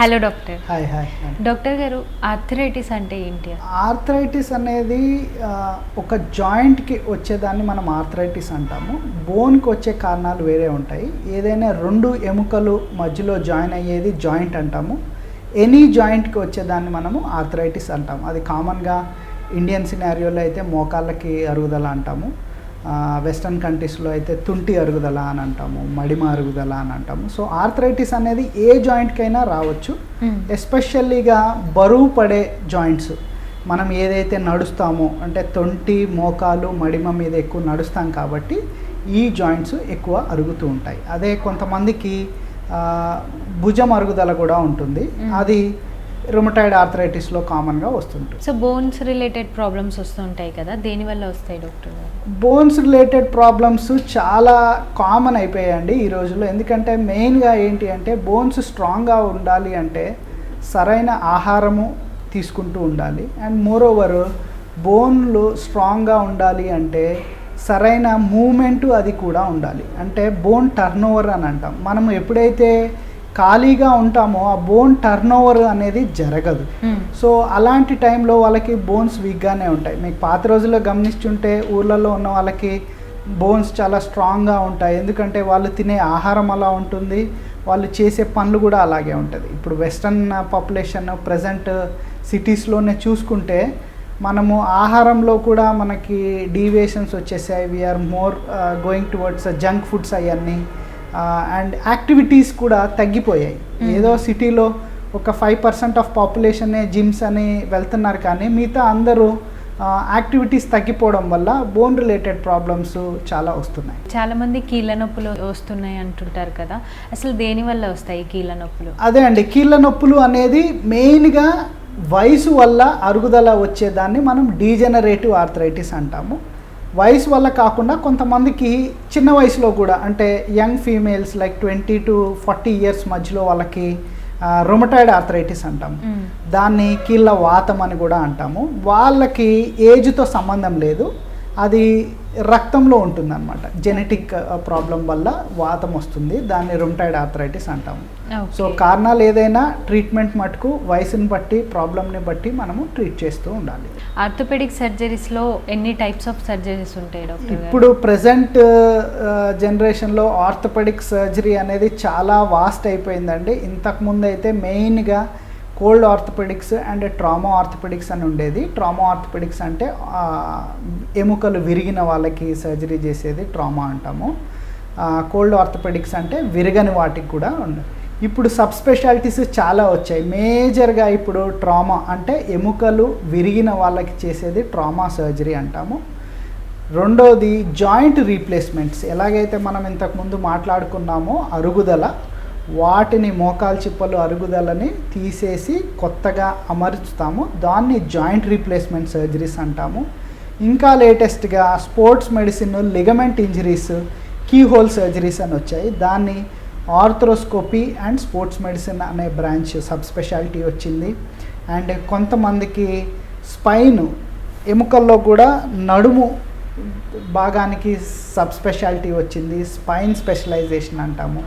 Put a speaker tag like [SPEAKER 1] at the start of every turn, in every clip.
[SPEAKER 1] Hello doctor
[SPEAKER 2] hi hi
[SPEAKER 1] doctor గారు arthritis అంటే ఏంటి?
[SPEAKER 2] ఆర్థరైటిస్ అనేది ఒక జాయింట్కి వచ్చేదాన్ని మనం ఆర్థరైటిస్ అంటాము. బోన్కి వచ్చే కారణాలు వేరే ఉంటాయి. ఏదైనా రెండు ఎముకలు మధ్యలో జాయిన్ అయ్యేది జాయింట్ అంటాము. ఎనీ జాయింట్కి వచ్చేదాన్ని మనము ఆర్థరైటిస్ అంటాము. అది కామన్గా ఇండియన్ సినారియోలో అయితే మోకాళ్ళకి అరుగుదల అంటాము. వెస్ట్రన్ కంట్రీస్లో అయితే తుంటి అరుగుదల అని అంటాము మడిమ అరుగుదల అని అంటాము. సో ఆర్థరైటిస్ అనేది ఏ జాయింట్కైనా రావచ్చు. ఎస్పెషల్లీగా బరువు పడే జాయింట్స్. మనం ఏదైతే నడుస్తామో అంటే తొంటి మోకాలు మడిమ మీద ఎక్కువ నడుస్తాం కాబట్టి ఈ జాయింట్స్ ఎక్కువ అరుగుతూ ఉంటాయి. అదే కొంతమందికి భుజం అరుగుదల కూడా ఉంటుంది. అది రుమటాయిడ్ ఆర్థరైటిస్లో కామన్గా వస్తుంటుంది.
[SPEAKER 1] సో బోన్స్ రిలేటెడ్ ప్రాబ్లమ్స్ వస్తుంటాయి కదా దేని వల్ల వస్తాయి డాక్టర్ గారు?
[SPEAKER 2] బోన్స్ రిలేటెడ్ ప్రాబ్లమ్స్ చాలా కామన్ అయిపోయాయండి ఈ రోజుల్లో. ఎందుకంటే మెయిన్గా ఏంటి అంటే బోన్స్ స్ట్రాంగ్గా ఉండాలి అంటే సరైన ఆహారము తీసుకుంటూ ఉండాలి. అండ్ మోర్ ఓవర్ బోన్లు స్ట్రాంగ్గా ఉండాలి అంటే సరైన మూమెంట్ అది కూడా ఉండాలి. అంటే బోన్ టర్న్ ఓవర్ అని అంటాం. మనం ఎప్పుడైతే ఖాళీగా ఉంటామో ఆ బోన్ టర్న్ ఓవర్ అనేది జరగదు. సో అలాంటి టైంలో వాళ్ళకి బోన్స్ వీక్గానే ఉంటాయి. మీకు పాత రోజుల్లో గమనిస్తుంటే ఊర్లలో ఉన్న వాళ్ళకి బోన్స్ చాలా స్ట్రాంగ్గా ఉంటాయి. ఎందుకంటే వాళ్ళు తినే ఆహారం అలా ఉంటుంది. వాళ్ళు చేసే పనులు కూడా అలాగే ఉంటుంది. ఇప్పుడు వెస్ట్రన్ పాపులేషన్ ప్రజెంట్ సిటీస్లోనే చూసుకుంటే మనము ఆహారంలో కూడా మనకి డీవియేషన్స్ వచ్చేసాయి. We are more going towards junk foods అవన్నీ. అండ్ యాక్టివిటీస్ కూడా తగ్గిపోయాయి. ఏదో సిటీలో ఒక ఫైవ్ పర్సెంట్ ఆఫ్ పాపులేషనే జిమ్స్ అని వెళ్తున్నారు కానీ మిగతా అందరూ యాక్టివిటీస్ తగ్గిపోవడం వల్ల బోన్ రిలేటెడ్ ప్రాబ్లమ్స్ చాలా వస్తున్నాయి.
[SPEAKER 1] చాలా మంది కీళ్ళ నొప్పులు వస్తున్నాయి అంటుంటారు కదా. అసలు దేని వల్ల వస్తాయి కీళ్ళ నొప్పులు?
[SPEAKER 2] అదే అండి కీళ్ళ నొప్పులు అనేది మెయిన్గా వయసు వల్ల అరుగుదల వచ్చేదాన్ని మనం డీజనరేటివ్ ఆర్థరైటిస్ అంటాము. వయసు వల్ల కాకుండా కొంతమందికి చిన్న వయసులో కూడా అంటే young females like twenty to forty years మధ్యలో వాళ్ళకి రొమటాయిడ్ ఆర్థరైటిస్
[SPEAKER 1] మ్మ్.
[SPEAKER 2] దాన్ని కీళ్ళ వాతం అని కూడా అంటాము. వాళ్ళకి ఏజ్తో సంబంధం లేదు. అది రక్తంలో ఉంటుందన్నమాట. జెనెటిక్ ప్రాబ్లం వల్ల వాతం వస్తుంది. దాన్ని రుమటాయిడ్ ఆర్థరైటిస్ అంటాము. సో కారణాలు ఏదైనా ట్రీట్మెంట్ మటుకు వయసుని బట్టి ప్రాబ్లమ్ని బట్టి మనము ట్రీట్ చేస్తూ ఉండాలి.
[SPEAKER 1] ఆర్థోపెడిక్ సర్జరీస్లో ఎన్ని టైప్స్ ఆఫ్ సర్జరీస్ ఉంటాయి డాక్టర్
[SPEAKER 2] ఇప్పుడు ప్రజెంట్ జనరేషన్లో ఆర్థోపెడిక్ సర్జరీ అనేది చాలా వాస్ట్ అయిపోయిందండి. ఇంతకుముందు అయితే మెయిన్గా cold orthopaedics and trauma orthopaedics అని ఉండేది. ట్రామా ఆర్థోపెడిక్స్ అంటే ఎముకలు విరిగిన వాళ్ళకి సర్జరీ చేసేది ట్రామా అంటాము. కోల్డ్ ఆర్థోపెడిక్స్ అంటే విరగని వాటికి కూడా ఉండదు ఇప్పుడు సబ్ స్పెషాలిటీస్ చాలా వచ్చాయి. మేజర్గా ఇప్పుడు ట్రామా అంటే ఎముకలు విరిగిన వాళ్ళకి చేసేది ట్రామా సర్జరీ అంటాము. రెండోది జాయింట్ రీప్లేస్మెంట్స్. ఎలాగైతే మనం ఇంతకుముందు మాట్లాడుకున్నామో అరుగుదల వాటిని మోకాలు చిప్పలు అరుగుదలని తీసేసి కొత్తగా అమర్చుతాము దాన్ని జాయింట్ రీప్లేస్మెంట్ సర్జరీస్ అంటాము. ఇంకా లేటెస్ట్గా sports medicine ligament injuries keyhole surgeries అని వచ్చాయి. దాన్ని ఆర్థ్రోస్కోపీ అండ్ స్పోర్ట్స్ మెడిసిన్ అనే బ్రాంచ్ సబ్ స్పెషాలిటీ వచ్చింది. అండ్ కొంతమందికి స్పైన్ ఎముకల్లో కూడా నడుము భాగానికి సబ్ స్పెషాలిటీ వచ్చింది. స్పైన్ స్పెషలైజేషన్ అంటాము.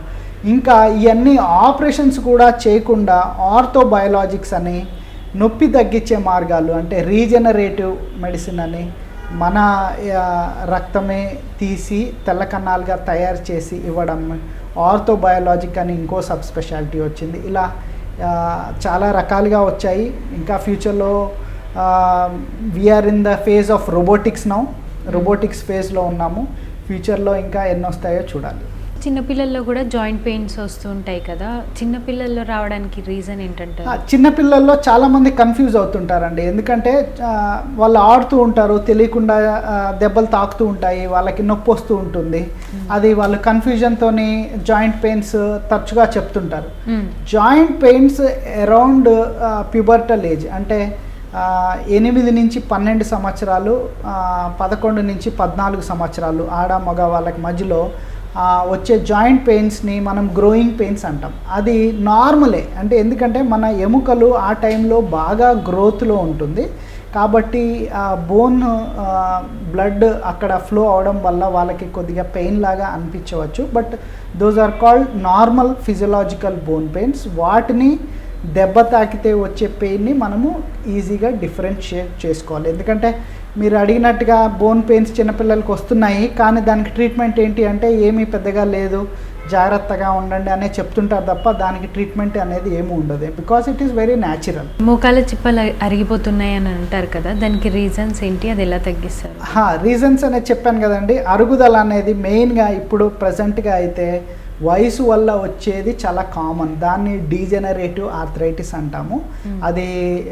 [SPEAKER 2] ఇంకా ఇవన్నీ ఆపరేషన్స్ కూడా చేయకుండా ఆర్థోబయోలాజిక్స్ అని నొప్పి తగ్గించే మార్గాలు అంటే రీజనరేటివ్ మెడిసిన్ అని మన రక్తమే తీసి తెల్ల కన్నాలుగా తయారు చేసి ఇవ్వడం ఆర్థోబయోలాజిక్ అని ఇంకో సబ్ స్పెషాలిటీ వచ్చింది. ఇలా చాలా రకాలుగా వచ్చాయి. ఇంకా ఫ్యూచర్లో we are in the phase of robotics now robotics ఫేజ్లో ఉన్నాము. ఫ్యూచర్లో ఇంకా ఎన్నొస్తాయో చూడాలి.
[SPEAKER 1] చిన్నపిల్లల్లో కూడా జాయింట్ పెయిన్స్ వస్తూ ఉంటాయి కదా. చిన్నపిల్లల్లో రావడానికి రీజన్ ఏంటంటే?
[SPEAKER 2] చిన్నపిల్లల్లో చాలామంది కన్ఫ్యూజ్ అవుతుంటారండి. ఎందుకంటే వాళ్ళు ఆడుతూ ఉంటారు తెలియకుండా దెబ్బలు తాకుతూ ఉంటాయి వాళ్ళకి నొప్పి వస్తూ ఉంటుంది. అది వాళ్ళు కన్ఫ్యూజన్తో జాయింట్ పెయిన్స్ తరచుగా చెప్తుంటారు. Joint pains around pubertal age అంటే ఎనిమిది నుంచి పన్నెండు సంవత్సరాలు పదకొండు నుంచి పద్నాలుగు సంవత్సరాలు ఆడ మగ వాళ్ళకి మధ్యలో వచ్చే జాయింట్ పెయిన్స్ని మనం గ్రోయింగ్ పెయిన్స్ అంటాం. అది నార్మలే. అంటే ఎందుకంటే మన ఎముకలు ఆ టైంలో బాగా గ్రోత్లో ఉంటుంది. కాబట్టి బోన్ బ్లడ్ అక్కడ ఫ్లో అవడం వల్ల వాళ్ళకి కొద్దిగా పెయిన్ లాగా అనిపించవచ్చు. But those are called normal physiological bone pains. వాటిని దెబ్బ తాకితే వచ్చే పెయిన్ని మనము ఈజీగా డిఫరెన్షియేట్ చేసుకోవాలి. ఎందుకంటే మీరు అడిగినట్టుగా బోన్ పెయిన్స్ చిన్నపిల్లలకి వస్తున్నాయి కానీ దానికి ట్రీట్మెంట్ ఏంటి అంటే ఏమీ పెద్దగా లేదు జాగ్రత్తగా ఉండండి అనే చెప్తుంటారు తప్ప దానికి ట్రీట్మెంట్ అనేది ఏమి ఉండదు. Because it is very natural
[SPEAKER 1] మోకాల చిప్పలు అరి- అరిగిపోతున్నాయి అని అంటారు కదా దానికి రీజన్స్ ఏంటి? అది ఎలా తగ్గిస్తారు?
[SPEAKER 2] రీజన్స్ అనేది చెప్పాను కదండి. అరుగుదల అనేది మెయిన్గా ఇప్పుడు ప్రజెంట్గా అయితే వయసు వల్ల వచ్చేది చాలా కామన్. దాన్ని డీజెనరేటివ్ ఆర్థరైటిస్ అంటాము. అది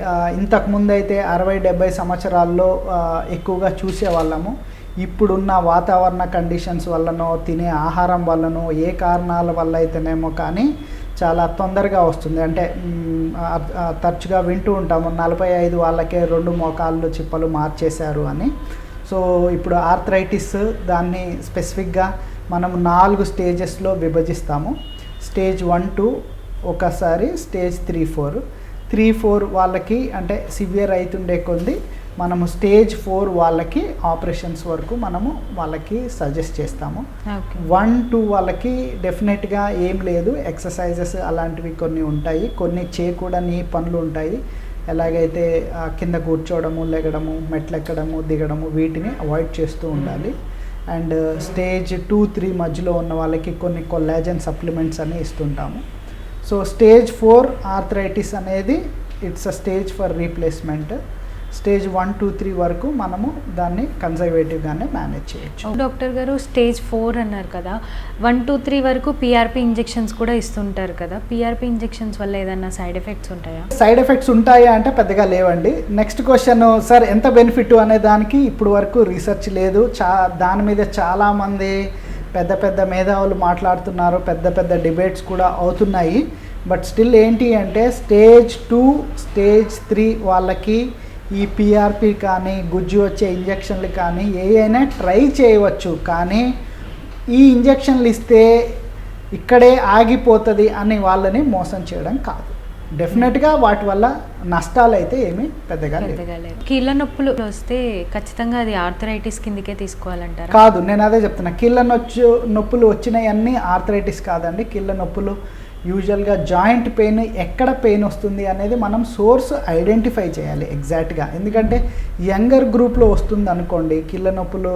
[SPEAKER 2] ఆ, ఇంతకు ముందు అయితే అరవై డెబ్బై సంవత్సరాల్లో ఎక్కువగా చూసేవాళ్ళము. ఇప్పుడున్న వాతావరణ కండిషన్స్ వల్లనో తినే ఆహారం వల్లనో ఏ కారణాల వల్ల అయితేనేమో కానీ చాలా తొందరగా వస్తుంది. అంటే తరచుగా వింటూ ఉంటాము నలభై ఐదు వాళ్ళకే రెండు మోకాళ్ళు చిప్పలు మార్చేశారు అని. సో ఇప్పుడు ఆర్థరైటిస్ దాన్ని స్పెసిఫిక్గా మనం నాలుగు స్టేజెస్లో విభజిస్తాము. స్టేజ్ వన్ టూ ఒకసారి stage three four three four వాళ్ళకి అంటే సివియర్ అవుతుండే కొద్ది మనము స్టేజ్ ఫోర్ వాళ్ళకి ఆపరేషన్స్ వరకు మనము వాళ్ళకి సజెస్ట్ చేస్తాము. వన్ టూ వాళ్ళకి డెఫినెట్గా ఏం లేదు. ఎక్సర్సైజెస్ అలాంటివి కొన్ని ఉంటాయి. కొన్ని చేయకూడని పనులు ఉంటాయి. ఎలాగైతే కింద కూర్చోవడము లెగడము మెట్లెక్కడము దిగడము వీటిని అవాయిడ్ చేస్తూ ఉండాలి. అండ్ స్టేజ్ టూ త్రీ మధ్యలో ఉన్న వాళ్ళకి కొన్ని కొల్లాజన్ సప్లిమెంట్స్ అని ఇస్తుంటాము. సో స్టేజ్ ఫోర్ ఆర్థరైటిస్ అనేది it's a stage for replacement. Stage one two three వరకు మనము దాన్ని కన్జర్వేటివ్గానే మేనేజ్ చేయొచ్చు.
[SPEAKER 1] డాక్టర్ గారు స్టేజ్ ఫోర్ అన్నారు కదా వన్ టూ త్రీ వరకు పిఆర్పి ఇంజెక్షన్స్ కూడా ఇస్తుంటారు కదా పిఆర్పి ఇంజెక్షన్స్ వల్ల ఏదైనా సైడ్ ఎఫెక్ట్స్ ఉంటాయా?
[SPEAKER 2] సైడ్ ఎఫెక్ట్స్ ఉంటాయా అంటే పెద్దగా లేవండి. నెక్స్ట్ క్వశ్చన్ సార్ ఎంత బెనిఫిట్ అనే దానికి ఇప్పుడు వరకు రీసెర్చ్ లేదు. చా దాని మీద చాలామంది పెద్ద పెద్ద మేధావులు మాట్లాడుతున్నారు పెద్ద పెద్ద డిబేట్స్ కూడా అవుతున్నాయి. బట్ స్టిల్ ఏంటి అంటే స్టేజ్ టూ స్టేజ్ త్రీ వాళ్ళకి ఈ పిఆర్పి కానీ గుజ్జు వచ్చే ఇంజక్షన్లు కానీ ఏ అయినా ట్రై చేయవచ్చు. కానీ ఈ ఇంజక్షన్లు ఇస్తే ఇక్కడే ఆగిపోతుంది అని వాళ్ళని మోసం చేయడం కాదు. డెఫినెట్గా వాటి వల్ల నష్టాలు అయితే ఏమీ పెద్దగా
[SPEAKER 1] లేదు కీళ్ళ నొప్పులు వస్తే ఖచ్చితంగా అది ఆర్థరైటిస్ కిందకే తీసుకోవాలంటారా?
[SPEAKER 2] కాదు నేను అదే చెప్తున్నా. కీళ్ళ నొచ్చు నొప్పులు వచ్చినాయన్నీ ఆర్థరైటిస్ కాదండి. కీళ్ళ నొప్పులు యూజువల్గా జాయింట్ పెయిన్ ఎక్కడ పెయిన్ వస్తుంది అనేది మనం సోర్స్ ఐడెంటిఫై చేయాలి ఎగ్జాక్ట్గా. ఎందుకంటే యంగర్ గ్రూప్లో వస్తుంది అనుకోండి కిళ్ళ నొప్పులు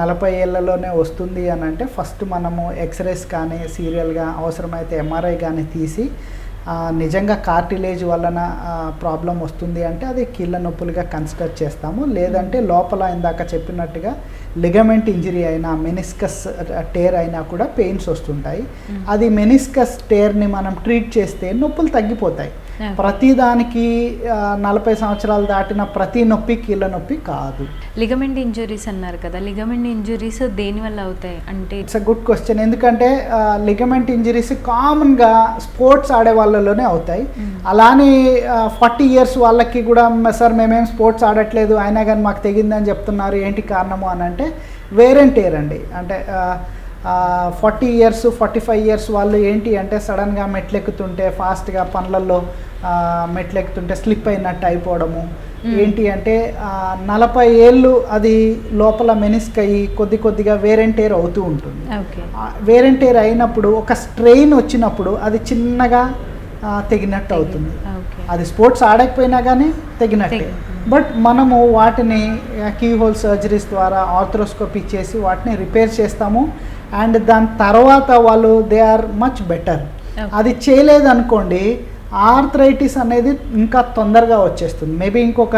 [SPEAKER 2] నలభై ఏళ్ళలోనే వస్తుంది అని అంటే ఫస్ట్ మనము ఎక్స్రేస్ కానీ సీరియల్గా అవసరమైతే ఎంఆర్ఐ కానీ తీసి నిజంగా కార్టిలేజ్ వలన ప్రాబ్లం వస్తుంది అంటే అది కీళ్ళ నొప్పులుగా కన్సిడర్ చేస్తాము. లేదంటే లోపల ఇందాక చెప్పినట్టుగా లిగమెంట్ ఇంజరీ అయినా మెనిస్కస్ టేర్ అయినా కూడా పెయిన్స్ వస్తుంటాయి. అది మెనిస్కస్ టేర్ని మనం ట్రీట్ చేస్తే నొప్పులు తగ్గిపోతాయి.
[SPEAKER 1] Okay.
[SPEAKER 2] ప్రతి దానికి ఆ, నలభై సంవత్సరాలు దాటిన ప్రతి నొప్పి కీళ్ళ నొప్పి కాదు.
[SPEAKER 1] లిగమెంట్ ఇంజురీస్ అన్నారు కదా లిగమెంట్ ఇంజురీస్ దేని వల్ల అవుతాయి? అంటే
[SPEAKER 2] ఇట్స్ అ గుడ్ క్వశ్చన్ ఎందుకంటే లిగమెంట్ ఇంజరీస్ కామన్గా స్పోర్ట్స్ ఆడే వాళ్ళలోనే అవుతాయి. అలానే ఫార్టీ ఇయర్స్ వాళ్ళకి కూడా "మ, సార్ మేమేం స్పోర్ట్స్ ఆడట్లేదు అయినా కానీ మాకు తెగిందని చెప్తున్నారు ఏంటి కారణము అని అంటే వేరెంటేర్ అండి అంటే forty years forty five years వాళ్ళు ఏంటి అంటే సడన్గా మెట్లెక్కుతుంటే ఫాస్ట్గా పనులలో మెట్లెక్కుతుంటే స్లిప్ అయినట్టు అయిపోవడము. ఏంటి అంటే నలభై ఏళ్ళు అది లోపల మెనిస్క్ అయ్యి కొద్ది కొద్దిగా వేరెంటేర్ అవుతూ ఉంటుంది.
[SPEAKER 1] ఓకే.
[SPEAKER 2] వేరెంటేర్ అయినప్పుడు ఒక స్ట్రెయిన్ వచ్చినప్పుడు అది చిన్నగా తెగినట్టు అవుతుంది. అది స్పోర్ట్స్ ఆడకపోయినా కానీ తెగినట్టే.
[SPEAKER 1] తెగి-
[SPEAKER 2] బట్ మనము వాటిని కీ హోల్ సర్జరీస్ ద్వారా ఆర్థ్రోస్కోపీ చేసి వాటిని రిపేర్ చేస్తాము అండ్ దాని తర్వాత వాళ్ళు దే ఆర్ మచ్ బెటర్. అది చేయలేదనుకోండి ఆర్థరైటిస్ అనేది ఇంకా తొందరగా వచ్చేస్తుంది మేబీ ఇంకొక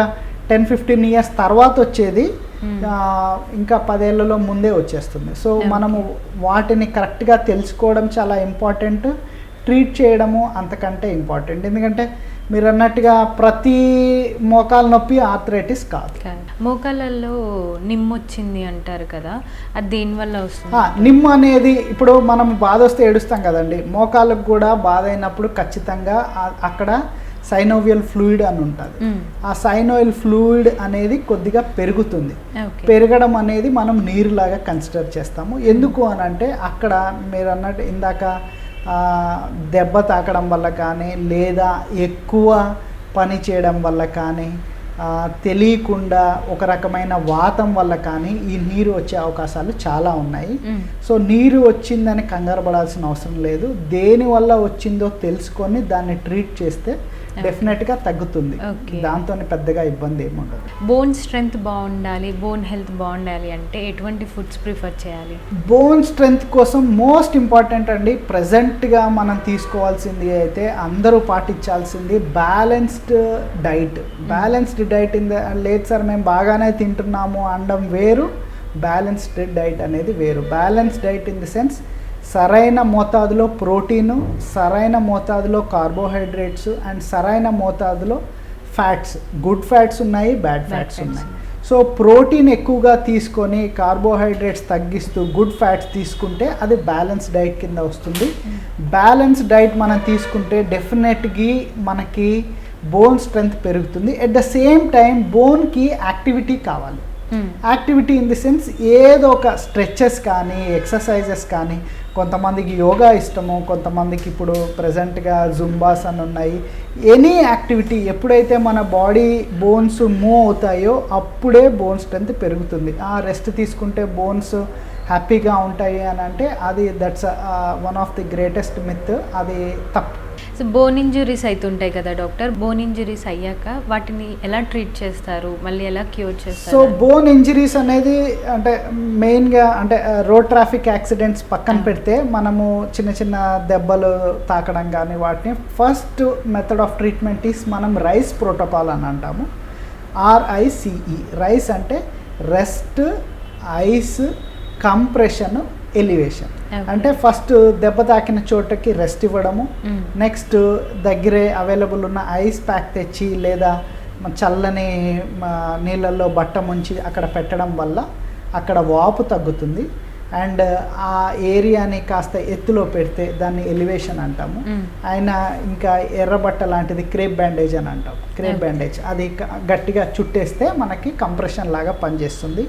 [SPEAKER 2] టెన్ ఫిఫ్టీన్ ఇయర్స్ తర్వాత వచ్చేది
[SPEAKER 1] Hmm.
[SPEAKER 2] ఇంకా పదేళ్ళలో ముందే వచ్చేస్తుంది సో. మనము వాటిని కరెక్ట్గా తెలుసుకోవడం చాలా ఇంపార్టెంట్ ట్రీట్ చేయడము అంతకంటే ఇంపార్టెంట్ ఎందుకంటే మీరు అన్నట్టుగా ప్రతి మోకాలు నొప్పి ఆర్థరైటిస్ కాదు.
[SPEAKER 1] కాదు. మోకాళ్ళల్లో నిమ్మొచ్చింది అంటారు కదా అది దేని వల్ల వస్తుంది?
[SPEAKER 2] నిమ్ము అనేది ఇప్పుడు మనం బాధ వస్తే ఏడుస్తాం కదండి. మోకాళ్ళకు కూడా బాధ అయినప్పుడు ఖచ్చితంగా అక్కడ సైనోవియల్ ఫ్లూయిడ్ అని ఉంటుంది. ఆ సైనోవియల్ ఫ్లూయిడ్ అనేది కొద్దిగా పెరుగుతుంది. పెరగడం అనేది మనం నీరులాగా కన్సిడర్ చేస్తాము. ఎందుకు అని అంటే అక్కడ మీరు అన్నట్టు ఇందాక దెబ్బ తాకడం వల్ల కానీ లేదా ఎక్కువ పని చేయడం వల్ల కానీ తెలియకుండా ఒక రకమైన వాతం వల్ల కానీ ఈ నీరు వచ్చే అవకాశాలు చాలా ఉన్నాయి. సో నీరు వచ్చిందని కంగారు పడాల్సిన అవసరం లేదు దేని వల్ల వచ్చిందో తెలుసుకొని దాన్ని ట్రీట్ చేస్తే డెఫినెట్గా తగ్గుతుంది. దాంతో పెద్దగా ఇబ్బంది ఏమి ఉండదు.
[SPEAKER 1] బోన్ స్ట్రెంగ్త్ బాగుండాలి బోన్ హెల్త్ బాగుండాలి అంటే ఎటువంటి ఫుడ్స్ ప్రిఫర్ చేయాలి?
[SPEAKER 2] బోన్ స్ట్రెంగ్త్ కోసం మోస్ట్ ఇంపార్టెంట్ అండి ప్రజెంట్గా మనం తీసుకోవాల్సింది అయితే అందరూ పాటించాల్సింది balanced diet balanced diet in లేదు సార్ మేము బాగానే తింటున్నాము అనడం వేరు. బ్యాలెన్స్డ్ డైట్ అనేది వేరు. Balanced diet in the sense సరైన మోతాదులో ప్రోటీను సరైన మోతాదులో కార్బోహైడ్రేట్స్ అండ్ సరైన మోతాదులో ఫ్యాట్స్. గుడ్ ఫ్యాట్స్ ఉన్నాయి బ్యాడ్ ఫ్యాట్స్ ఉన్నాయి. సో ప్రోటీన్ ఎక్కువగా తీసుకొని కార్బోహైడ్రేట్స్ తగ్గిస్తూ గుడ్ ఫ్యాట్స్ తీసుకుంటే అది బ్యాలెన్స్ డైట్ కింద వస్తుంది. బ్యాలెన్స్ డైట్ మనం తీసుకుంటే డెఫినెట్గా మనకి బోన్ స్ట్రెంగ్త్ పెరుగుతుంది. ఎట్ ద సేమ్ టైం బోన్కి యాక్టివిటీ కావాలి.
[SPEAKER 1] మ్మ్.
[SPEAKER 2] యాక్టివిటీ ఇన్ ది సెన్స్ ఏదో ఒక స్ట్రెచెస్ కానీ ఎక్సర్సైజెస్ కానీ కొంతమందికి యోగా ఇష్టము కొంతమందికి ఇప్పుడు ప్రజెంట్గా జుంబాస్ అని ఉన్నాయి. ఎనీ యాక్టివిటీ ఎప్పుడైతే మన బాడీ బోన్స్ మూవ్ అవుతాయో అప్పుడే బోన్ స్ట్రెంత్ పెరుగుతుంది. ఆ రెస్ట్ తీసుకుంటే బోన్స్ హ్యాపీగా ఉంటాయి అని అంటే అది that's one of the greatest myth అది తప్పు.
[SPEAKER 1] సో బోన్ ఇంజురీస్ అవుతుంటాయి కదా డాక్టర్. బోన్ ఇంజురీస్ అయ్యాక వాటిని ఎలా ట్రీట్ చేస్తారు? మళ్ళీ ఎలా క్యూర్
[SPEAKER 2] సో
[SPEAKER 1] చేస్తారు?
[SPEAKER 2] బోన్ ఇంజరీస్ అనేది అంటే మెయిన్గా అంటే రోడ్ ట్రాఫిక్ యాక్సిడెంట్స్ పక్కన. పెడితే మనము చిన్న చిన్న దెబ్బలు తాకడం కానీ వాటిని first method of treatment is మనం రైస్ ప్రోటోకాల్ అని అంటాము. R I C E RICE అంటే రెస్ట్ ఐస్ కంప్రెషన్ ఎలివేషన్. అంటే ఫస్ట్ దెబ్బ తాకిన చోటకి రెస్ట్ ఇవ్వడము. నెక్స్ట్ దగ్గరే అవైలబుల్ ఉన్న ఐస్ ప్యాక్ తెచ్చి లేదా చల్లని నీళ్ళల్లో బట్ట ముంచి అక్కడ పెట్టడం వల్ల అక్కడ వాపు తగ్గుతుంది అండ్ ఆ ఏరియాని కాస్త ఎత్తులో పెడితే దాన్ని ఎలివేషన్ అంటాము. ఆయన ఇంకా ఎర్రబట్ట లాంటిది క్రేప్ బ్యాండేజ్ అని అంటాం క్రేప్. బ్యాండేజ్ అది గట్టిగా చుట్టేస్తే మనకి కంప్రెషన్ లాగా పనిచేస్తుంది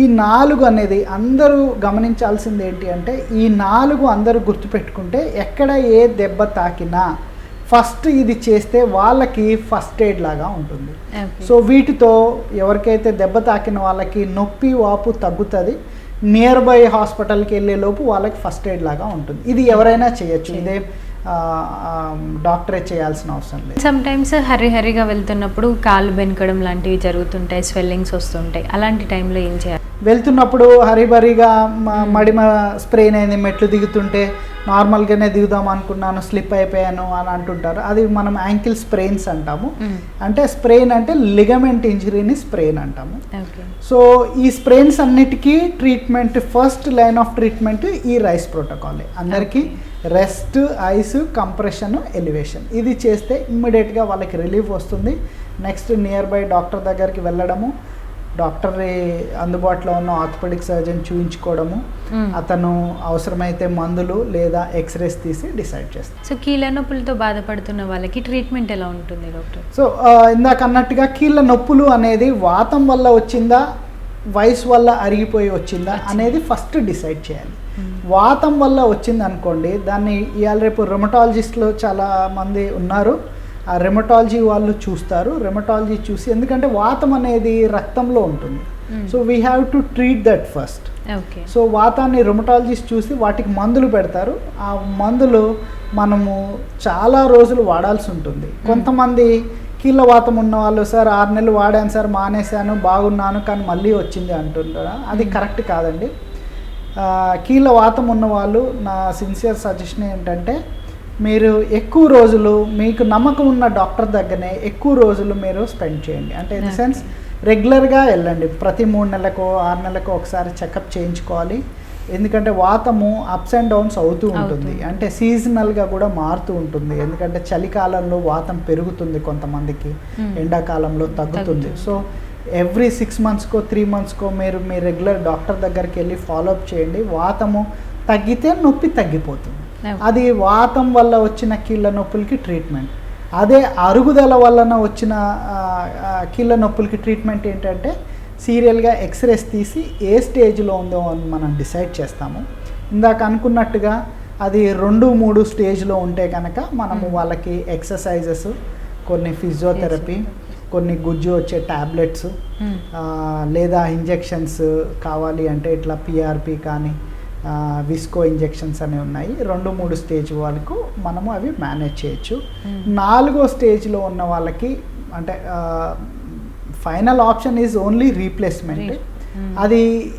[SPEAKER 2] ఈ నాలుగు అనేది అందరూ గమనించాల్సింది ఏంటి అంటే ఈ నాలుగు అందరూ గుర్తుపెట్టుకుంటే ఎక్కడ ఏ దెబ్బ తాకినా ఫస్ట్ ఇది చేస్తే వాళ్ళకి ఫస్ట్ ఎయిడ్ లాగా ఉంటుంది. సో వీటితో ఎవరికైతే దెబ్బ తాకిన వాళ్ళకి నొప్పి వాపు తగ్గుతుంది నియర్ బై హాస్పిటల్కి వెళ్ళే లోపు వాళ్ళకి ఫస్ట్ ఎయిడ్ లాగా ఉంటుంది. ఇది ఎవరైనా చేయొచ్చు. ఇదే డాక్టరే చేయాల్సిన అవసరం లేదు.
[SPEAKER 1] సమ్ టైమ్స్ హరి హరిగా వెళ్తున్నప్పుడు కాళ్ళు బెనకడం లాంటివి జరుగుతుంటాయి స్వెల్లింగ్స్ వస్తుంటాయి. అలాంటి టైంలో ఏం చేయాలి?
[SPEAKER 2] వెళ్తున్నప్పుడు హరిబరిగా మడిమ స్ప్రెయిన్ అయింది మెట్లు దిగుతుంటే నార్మల్గానే దిగుదాం అనుకున్నాను స్లిప్ అయిపోయాను అని అంటుంటారు. అది మనం యాంకిల్ స్ప్రెయిన్స్ అంటాము. అంటే స్ప్రెయిన్ అంటే లిగమెంట్ ఇంజరీని స్ప్రెయిన్ అంటాము. సో ఈ స్ప్రెయిన్స్ అన్నిటికీ treatment first line of treatment ఈ రైస్ ప్రోటోకాల్. అందరికీ రెస్ట్ ఐస్ కంప్రెషన్ ఎలివేషన్. ఇది చేస్తే ఇమ్మీడియట్గా వాళ్ళకి రిలీఫ్ వస్తుంది. నెక్స్ట్ నియర్ బై డాక్టర్ దగ్గరికి వెళ్ళడము. డాక్టర్ అందుబాటులో ఉన్న ఆర్థోపెడిక్ సర్జన్ చూయించుకోవడము.
[SPEAKER 1] మ్మ్.
[SPEAKER 2] అతను అవసరమైతే మందులు లేదా ఎక్స్రేస్ తీసి డిసైడ్ చేస్తాం
[SPEAKER 1] సో కీళ్ళ నొప్పులతో బాధపడుతున్న వాళ్ళకి ట్రీట్మెంట్ ఎలా ఉంటుంది డాక్టర్?
[SPEAKER 2] సో ఇందాక అన్నట్టుగా కీళ్ళ నొప్పులు అనేది వాతం వల్ల వచ్చిందా వయసు వల్ల అరిగిపోయి వచ్చిందా అనేది ఫస్ట్ డిసైడ్ చేయాలి. వాతం వల్ల వచ్చింది అనుకోండి దాన్ని ఇవాళ రేపు రెమటాలజిస్ట్లో చాలా మంది ఉన్నారు. ఆ రెమటాలజీ వాళ్ళు చూస్తారు. రెమటాలజీ చూసి ఎందుకంటే వాతం అనేది రక్తంలో ఉంటుంది. So we have to treat that first
[SPEAKER 1] okay
[SPEAKER 2] so వాతాన్ని rheumatologist చూసి వాటికి మందులు పెడతారు. ఆ మందులు మనము చాలా రోజులు వాడాల్సి ఉంటుంది. కొంతమంది కీళ్ళ వాతం ఉన్న వాళ్ళు సార్ ఆరు నెలలు వాడాను సార్ మానేశాను బాగున్నాను కానీ మళ్ళీ వచ్చింది అంటుంటారు? అది కరెక్ట్ కాదండి. కీళ్ళ వాతం ఉన్న వాళ్ళు నా సిన్సియర్ సజెషన్ ఏంటంటే మీరు ఎక్కువ రోజులు మీకు నమ్మకం ఉన్న డాక్టర్ దగ్గరనే ఎక్కువ రోజులు మీరు స్పెండ్ చేయండి అంటే ఇన్. సెన్స్ రెగ్యులర్గా వెళ్ళండి ప్రతి మూడు నెలలకు ఆరు నెలలకు ఒకసారి చెకప్ చేయించుకోవాలి ఎందుకంటే వాతము అప్స్ అండ్ డౌన్స్ అవుతూ ఉంటుంది. అంటే సీజనల్గా కూడా మారుతూ ఉంటుంది ఎందుకంటే చలికాలంలో వాతం పెరుగుతుంది కొంతమందికి
[SPEAKER 1] Hmm.
[SPEAKER 2] ఎండాకాలంలో తగ్గుతుంది. సో ఎవ్రీ సిక్స్ మంత్స్కో త్రీ మంత్స్కో మీరు మీ రెగ్యులర్ డాక్టర్ దగ్గరికి వెళ్ళి ఫాలోఅప్ చేయండి వాతము తగ్గితే నొప్పి తగ్గిపోతుంది. అది వాతం వల్ల వచ్చిన కీళ్ళ నొప్పులకి ట్రీట్మెంట్ అదే అరుగుదల వలన వచ్చిన కీళ్ళ నొప్పులకి ట్రీట్మెంట్ ఏంటంటే సీరియల్గా ఎక్స్రేస్ తీసి ఏ స్టేజ్లో ఉందో అని మనం డిసైడ్ చేస్తాము ఇందాక అనుకున్నట్టుగా అది రెండు మూడు స్టేజ్లో ఉంటే కనుక మనము
[SPEAKER 1] Hmm.
[SPEAKER 2] వాళ్ళకి ఎక్సర్సైజెస్ కొన్ని ఫిజియోథెరపీ కొన్ని గుజ్జు వచ్చే ట్యాబ్లెట్స్. ఆ, లేదా ఇంజెక్షన్స్ కావాలి అంటే ఇట్లా పిఆర్పి కానీ విస్కో ఇంజెక్షన్స్ అనేవి ఉన్నాయి. రెండు మూడు స్టేజ్ వరకు మనము అవి మేనేజ్ చేయొచ్చు.
[SPEAKER 1] మ్మ్.
[SPEAKER 2] నాలుగో స్టేజ్లో ఉన్న వాళ్ళకి అంటే final option is only replacement. అది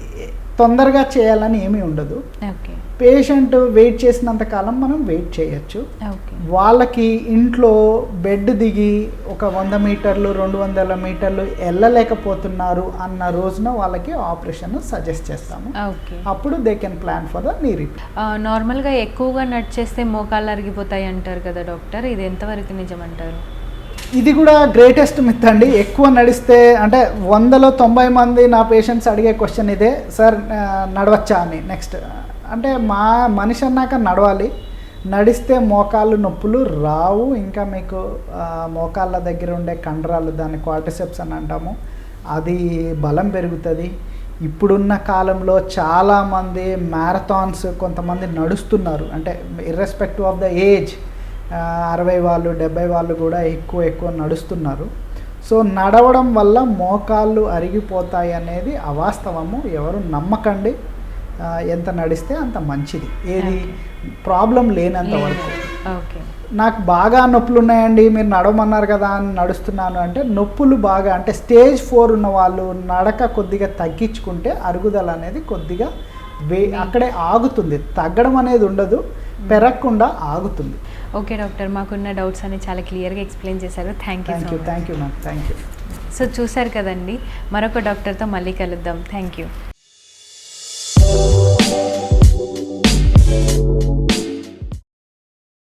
[SPEAKER 2] తొందరగా చేయాలని ఏమీ ఉండదు.
[SPEAKER 1] ఓకే
[SPEAKER 2] పేషెంట్ వెయిట్ చేసినంత కాలం మనం వెయిట్ చేయొచ్చు.
[SPEAKER 1] ఓకే
[SPEAKER 2] వాళ్ళకి ఇంట్లో బెడ్ దిగి ఒక వంద మీటర్లు రెండు వందల మీటర్లు వెళ్ళలేకపోతున్నారు అన్న రోజున వాళ్ళకి ఆపరేషన్ సజెస్ట్ చేస్తాము.
[SPEAKER 1] ఓకే.
[SPEAKER 2] అప్పుడు they can plan for the knee
[SPEAKER 1] నార్మల్గా ఎక్కువగా నడిచేస్తే మోకాళ్ళు అరిగిపోతాయి అంటారు కదా డాక్టర్. ఇది ఎంతవరకు నిజం అంటారు
[SPEAKER 2] ఇది కూడా గ్రేటెస్ట్ మిత్ అండి. ఎక్కువ నడిస్తే అంటే వందలో తొంభై మంది నా పేషెంట్స్ అడిగే క్వశ్చన్ ఇదే. సార్ నడవచ్చా అని. నెక్స్ట్ అంటే మా మనిషి అన్నాక నడవాలి. నడిస్తే మోకాళ్ళు నొప్పులు రావు. ఇంకా మీకు మోకాళ్ళ దగ్గర ఉండే కండరాలు దాన్ని క్వార్టిసెప్స్ అని అంటాము. అది బలం పెరుగుతుంది. ఇప్పుడున్న కాలంలో చాలామంది మ్యారథాన్స్ కొంతమంది నడుస్తున్నారు. అంటే ఇర్రెస్పెక్టివ్ ఆఫ్ ద ఏజ్ అరవై వాళ్ళు డెబ్బై వాళ్ళు కూడా ఎక్కువ ఎక్కువ నడుస్తున్నారు. సో నడవడం వల్ల మోకాళ్ళు అరిగిపోతాయి అనేది అవాస్తవము. ఎవరు నమ్మకండి. ఎంత నడిస్తే అంత మంచిది. ఏది? ప్రాబ్లం లేనంత వరకు.
[SPEAKER 1] ఓకే
[SPEAKER 2] నాకు బాగా నొప్పులు ఉన్నాయండి మీరు నడవమన్నారు కదా అని నడుస్తున్నాను అంటే నొప్పులు బాగా అంటే స్టేజ్ ఫోర్ ఉన్న వాళ్ళు నడక కొద్దిగా తగ్గించుకుంటే అరుగుదల అనేది కొద్దిగా వే అక్కడే ఆగుతుంది. తగ్గడం అనేది ఉండదు పెరగకుండా ఆగుతుంది.
[SPEAKER 1] ఓకే డాక్టర్ మాకున్న డౌట్స్ అన్ని చాలా క్లియర్గా ఎక్స్ప్లెయిన్ చేశారు. Thank you
[SPEAKER 2] thank you thank you ma'am thank you
[SPEAKER 1] so చూశారు కదండి. మరొక డాక్టర్తో మళ్ళీ కలుద్దాం. Thank you